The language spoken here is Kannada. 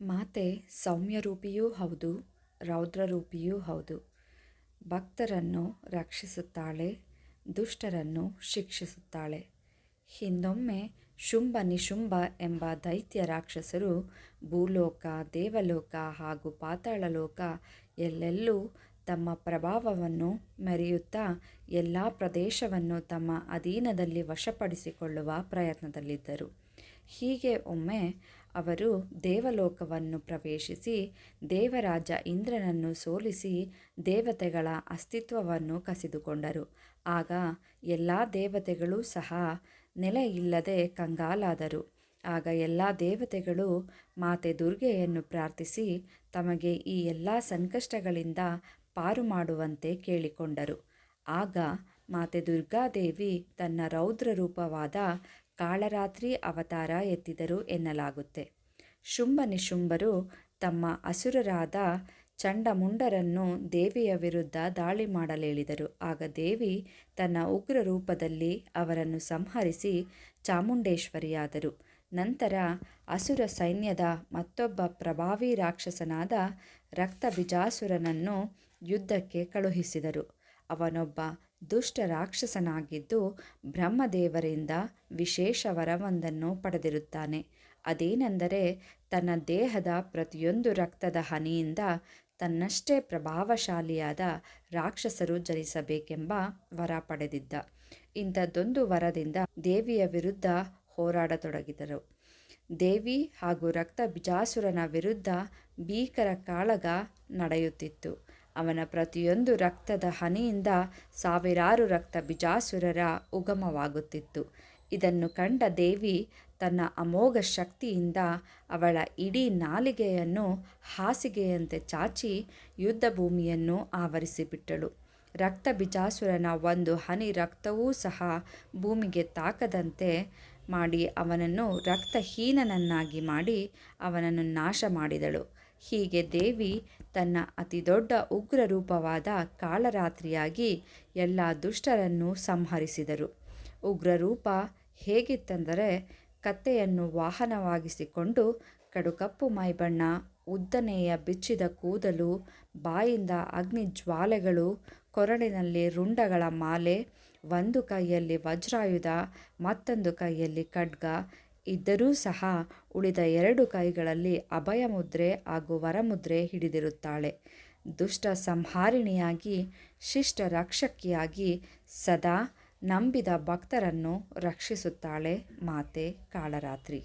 ಮಾತೆ ಸೌಮ್ಯರೂಪಿಯೂ ಹೌದು, ರೌದ್ರರೂಪಿಯೂ ಹೌದು. ಭಕ್ತರನ್ನು ರಕ್ಷಿಸುತ್ತಾಳೆ, ದುಷ್ಟರನ್ನು ಶಿಕ್ಷಿಸುತ್ತಾಳೆ. ಹಿಂದೊಮ್ಮೆ ಶುಂಭ ನಿಶುಂಭ ಎಂಬ ದೈತ್ಯ ರಾಕ್ಷಸರು ಭೂಲೋಕ, ದೇವಲೋಕ ಹಾಗೂ ಪಾತಾಳಲೋಕ ಎಲ್ಲೆಲ್ಲೂ ತಮ್ಮ ಪ್ರಭಾವವನ್ನು ಮೆರೆಯುತ್ತಾ ಎಲ್ಲ ಪ್ರದೇಶವನ್ನು ತಮ್ಮ ಅಧೀನದಲ್ಲಿ ವಶಪಡಿಸಿಕೊಳ್ಳುವ ಪ್ರಯತ್ನದಲ್ಲಿದ್ದರು. ಹೀಗೆ ಒಮ್ಮೆ ಅವರು ದೇವಲೋಕವನ್ನು ಪ್ರವೇಶಿಸಿ, ದೇವರಾಜ ಇಂದ್ರನನ್ನು ಸೋಲಿಸಿ ದೇವತೆಗಳ ಅಸ್ತಿತ್ವವನ್ನು ಕಸಿದುಕೊಂಡರು. ಆಗ ಎಲ್ಲ ದೇವತೆಗಳೂ ಸಹ ನೆಲೆಯಿಲ್ಲದೆ ಕಂಗಾಲಾದರು. ಆಗ ಎಲ್ಲ ದೇವತೆಗಳು ಮಾತೆ ದುರ್ಗೆಯನ್ನು ಪ್ರಾರ್ಥಿಸಿ ತಮಗೆ ಈ ಎಲ್ಲ ಸಂಕಷ್ಟಗಳಿಂದ ಪಾರು ಮಾಡುವಂತೆ ಕೇಳಿಕೊಂಡರು. ಆಗ ಮಾತೆ ದುರ್ಗಾದೇವಿ ತನ್ನ ರೌದ್ರ ರೂಪವಾದ ಕಾಳರಾತ್ರಿ ಅವತಾರ ಎತ್ತಿದರು ಎನ್ನಲಾಗುತ್ತೆ. ಶುಂಭ ನಿಶುಂಭರು ತಮ್ಮ ಅಸುರರಾದ ಚಂಡಮುಂಡರನ್ನು ದೇವಿಯ ವಿರುದ್ಧ ದಾಳಿ ಮಾಡಲೇಳಿದರು. ಆಗ ದೇವಿ ತನ್ನ ಉಗ್ರ ರೂಪದಲ್ಲಿ ಅವರನ್ನು ಸಂಹರಿಸಿ ಚಾಮುಂಡೇಶ್ವರಿಯಾದರು. ನಂತರ ಅಸುರ ಸೈನ್ಯದ ಮತ್ತೊಬ್ಬ ಪ್ರಭಾವಿ ರಾಕ್ಷಸನಾದ ರಕ್ತಬಿಜಾಸುರನನ್ನು ಯುದ್ಧಕ್ಕೆ ಕಳುಹಿಸಿದರು. ಅವನೊಬ್ಬ ದುಷ್ಟ ರಾಕ್ಷಸನಾಗಿದ್ದು ಬ್ರಹ್ಮದೇವರಿಂದ ವಿಶೇಷ ವರವೊಂದನ್ನು ಪಡೆದಿರುತ್ತಾನೆ. ಅದೇನೆಂದರೆ ತನ್ನ ದೇಹದ ಪ್ರತಿಯೊಂದು ರಕ್ತದ ಹನಿಯಿಂದ ತನ್ನಷ್ಟೇ ಪ್ರಭಾವಶಾಲಿಯಾದ ರಾಕ್ಷಸರು ಜನಿಸಬೇಕೆಂಬ ವರ ಪಡೆದಿದ್ದ. ಇಂಥದ್ದೊಂದು ವರದಿಂದ ದೇವಿಯ ವಿರುದ್ಧ ಹೋರಾಡತೊಡಗಿದರು. ದೇವಿ ಹಾಗೂ ರಕ್ತ ಬಿಜಾಸುರನ ವಿರುದ್ಧ ಭೀಕರ ಕಾಳಗ ನಡೆಯುತ್ತಿತ್ತು. ಅವನ ಪ್ರತಿಯೊಂದು ರಕ್ತದ ಹನಿಯಿಂದ ಸಾವಿರಾರು ರಕ್ತ ಬಿಜಾಸುರರ ಉಗಮವಾಗುತ್ತಿತ್ತು. ಇದನ್ನು ಕಂಡ ದೇವಿ ತನ್ನ ಅಮೋಘ ಶಕ್ತಿಯಿಂದ ಅವಳ ಇಡೀ ನಾಲಿಗೆಯನ್ನು ಹಾಸಿಗೆಯಂತೆ ಚಾಚಿ ಯುದ್ಧ ಭೂಮಿಯನ್ನು ಆವರಿಸಿಬಿಟ್ಟಳು. ರಕ್ತ ಬಿಜಾಸುರನ ಒಂದು ಹನಿ ರಕ್ತವೂ ಸಹ ಭೂಮಿಗೆ ತಾಕದಂತೆ ಮಾಡಿ ಅವನನ್ನು ರಕ್ತಹೀನನನ್ನಾಗಿ ಮಾಡಿ ಅವನನ್ನು ನಾಶ ಮಾಡಿದಳು ಹೀಗೆ ದೇವಿ ತನ್ನ ಅತಿದೊಡ್ಡ ಉಗ್ರ ರೂಪವಾದ ಕಾಳರಾತ್ರಿಯಾಗಿ ಎಲ್ಲ ದುಷ್ಟರನ್ನು ಸಂಹರಿಸಿದರು. ಉಗ್ರ ರೂಪ ಹೇಗಿತ್ತೆಂದರೆ ಕತ್ತೆಯನ್ನು ವಾಹನವಾಗಿಸಿಕೊಂಡು ಕಡುಕಪ್ಪು ಮೈಬಣ್ಣ, ಉದ್ದನೆಯ ಬಿಚ್ಚಿದ ಕೂದಲು, ಬಾಯಿಂದ ಅಗ್ನಿ ಜ್ವಾಲೆಗಳು, ಕೊರಳಿನಲ್ಲಿ ರುಂಡಗಳ ಮಾಲೆ, ಒಂದು ಕೈಯಲ್ಲಿ ವಜ್ರಾಯುಧ, ಮತ್ತೊಂದು ಕೈಯಲ್ಲಿ ಖಡ್ಗ ಇದ್ದರೂ ಸಹ ಉಳಿದ ಎರಡು ಕೈಗಳಲ್ಲಿ ಅಭಯ ಮುದ್ರೆ ಹಾಗೂ ವರಮುದ್ರೆ ಹಿಡಿದಿರುತ್ತಾಳೆ. ದುಷ್ಟ ಸಂಹಾರಿಣಿಯಾಗಿ, ಶಿಷ್ಟ ರಕ್ಷಕಿಯಾಗಿ ಸದಾ ನಂಬಿದ ಭಕ್ತರನ್ನು ರಕ್ಷಿಸುತ್ತಾಳೆ ಮಾತೆ ಕಾಳರಾತ್ರಿ.